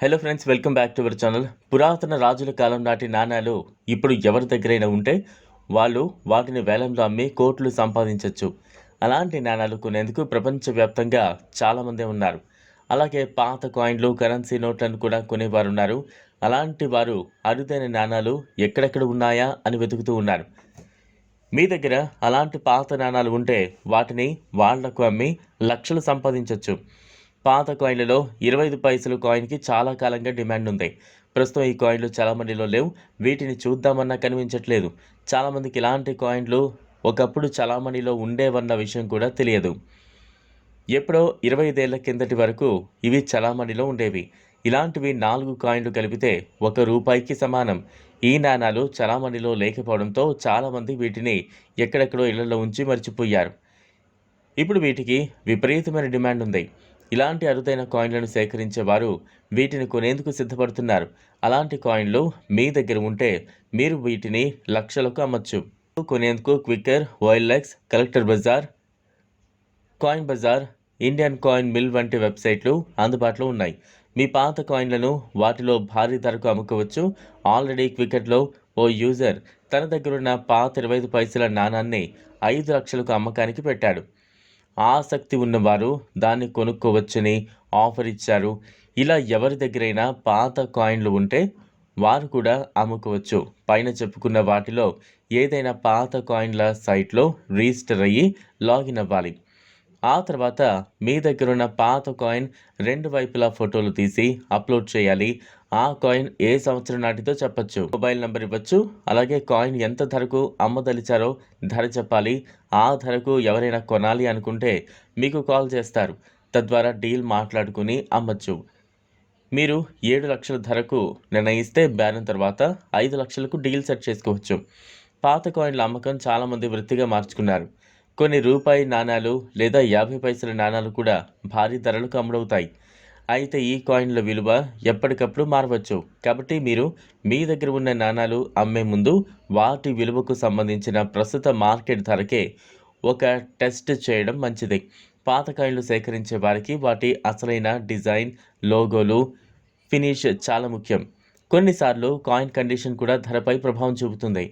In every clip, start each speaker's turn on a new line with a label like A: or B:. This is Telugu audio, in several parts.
A: Hello friends welcome back to our channel పురాతన రాజుల కాలం నాటి నాణాలు ఇప్పుడు ఎవరి దగ్గరైనా ఉంటే వాళ్ళు వాటిని వేలంలో అమ్మి కోట్లు సంపాదించవచ్చు అలాంటి నాణాలు కొనేందుకు ప్రపంచవ్యాప్తంగా చాలామంది ఉన్నారు. అలాగే పాత కాయిన్లు కరెన్సీ నోట్లను కూడా కొనేవారు ఉన్నారు అలాంటి వారు అరుదైన నాణాలు ఎక్కడెక్కడ ఉన్నాయా అని వెతుకుతూ ఉన్నారు. మీ దగ్గర అలాంటి పాత నాణాలు ఉంటే వాటిని వాళ్ళకు అమ్మి లక్షలు సంపాదించవచ్చు పాత కాయిన్లలో ఇరవై ఐదు పైసలు కాయిన్కి చాలా కాలంగా డిమాండ్ ఉంది ప్రస్తుతం ఈ కాయిన్లు చాలామందిలో లేవు. వీటిని చూద్దామన్నా కనిపించట్లేదు. చాలామందికి ఇలాంటి కాయిన్లు ఒకప్పుడు చలామణిలో ఉండేవన్న విషయం కూడా తెలియదు. ఎప్పుడో ఇరవై ఐదేళ్ళ కిందటి వరకు ఇవి చలామణిలో ఉండేవి. ఇలాంటివి నాలుగు కాయిన్లు కలిపితే ఒక రూపాయికి సమానం. ఈ నాణాలు చలామణిలో లేకపోవడంతో చాలామంది వీటిని ఎక్కడెక్కడో ఇళ్ళలో ఉంచి మర్చిపోయారు. ఇప్పుడు వీటికి విపరీతమైన డిమాండ్ ఉంది ఇలాంటి అరుదైన కాయిన్లను సేకరించే వారు వీటిని కొనేందుకు సిద్ధపడుతున్నారు. అలాంటి కాయిన్లు మీ దగ్గర ఉంటే మీరు వీటిని లక్షలకు అమ్మచ్చు. కొనేందుకు Quikr వైల్డ్లెక్స్ collector bazaar coin bazaar Indian coin mill వంటి వెబ్సైట్లు అందుబాటులో ఉన్నాయి. మీ పాత కాయిన్లను వాటిలో భారీ ధరకు అమ్ముకోవచ్చు. ఆల్రెడీ క్వికెట్లో ఓ యూజర్ తన దగ్గరున్న పాత ఇరవై ఐదు పైసల నాణాన్ని ఐదు లక్షలకు అమ్మకానికి పెట్టాడు. ఆసక్తి ఉన్నవారు దాన్ని కొనుక్కోవచ్చని ఆఫర్ ఇచ్చారు. ఇలా ఎవరి దగ్గరైనా పాత కాయిన్లు ఉంటే వారు కూడా అమ్ముకోవచ్చు. పైన చెప్పుకున్న వాటిలో ఏదైనా పాత కాయిన్ల సైట్లో రిజిస్టర్ అయ్యి లాగిన్ అవ్వాలి. ఆ తర్వాత మీ దగ్గర ఉన్న పాత కాయిన్ రెండు వైపులా ఫోటోలు తీసి అప్లోడ్ చేయాలి. ఆ కాయిన్ ఏ సంవత్సరం నాటితో చెప్పచ్చు. మొబైల్ నెంబర్ ఇవ్వచ్చు. అలాగే కాయిన్ ఎంత ధరకు అమ్మదలిచారో ధర చెప్పాలి. ఆ ధరకు ఎవరైనా కొనాలి అనుకుంటే మీకు కాల్ చేస్తారు. తద్వారా డీల్ మాట్లాడుకుని అమ్మచ్చు. మీరు ఏడు లక్షల ధరకు నిర్ణయిస్తే బేరం తర్వాత ఐదు లక్షలకు డీల్ సెట్ చేసుకోవచ్చు. పాత కాయిన్ల అమ్మకం చాలామంది వృత్తిగా మార్చుకున్నారు. కొన్ని రూపాయి నాణాలు లేదా యాభై పైసల నాణాలు కూడా భారీ ధరలకు అమ్ముడవుతాయి. అయితే ఈ కాయిన్ల విలువ ఎప్పటికప్పుడు మారవచ్చు. కాబట్టి మీరు మీ దగ్గర ఉన్న నాణాలు అమ్మే ముందు వాటి విలువకు సంబంధించిన ప్రస్తుత మార్కెట్ ధరకే ఒక టెస్ట్ చేయడం మంచిది. పాత కాయిన్లు సేకరించే వారికి వాటి అసలైన డిజైన్ లోగోలు ఫినిష్ చాలా ముఖ్యం. కొన్నిసార్లు కాయిన్ కండిషన్ కూడా ధరపై ప్రభావం చూపుతుంది.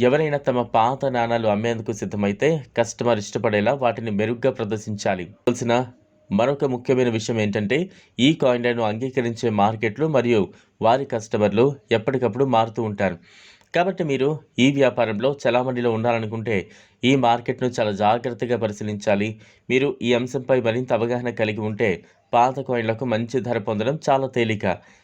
A: ఎవరైనా తమ పాత నాణాలు అమ్మేందుకు సిద్ధమైతే కస్టమర్ ఇష్టపడేలా వాటిని మెరుగ్గా ప్రదర్శించాలి. కావాల్సిన మరొక ముఖ్యమైన విషయం ఏంటంటే ఈ కాయిన్లను అంగీకరించే మార్కెట్లు మరియు వారి కస్టమర్లు ఎప్పటికప్పుడు మారుతూ ఉంటారు. కాబట్టి మీరు ఈ వ్యాపారంలో చలామణిలో ఉండాలనుకుంటే ఈ మార్కెట్ను చాలా జాగ్రత్తగా పరిశీలించాలి. మీరు ఈ అంశంపై మరింత అవగాహన కలిగి ఉంటే పాత కాయిన్లకు మంచి ధర పొందడం చాలా తేలిక.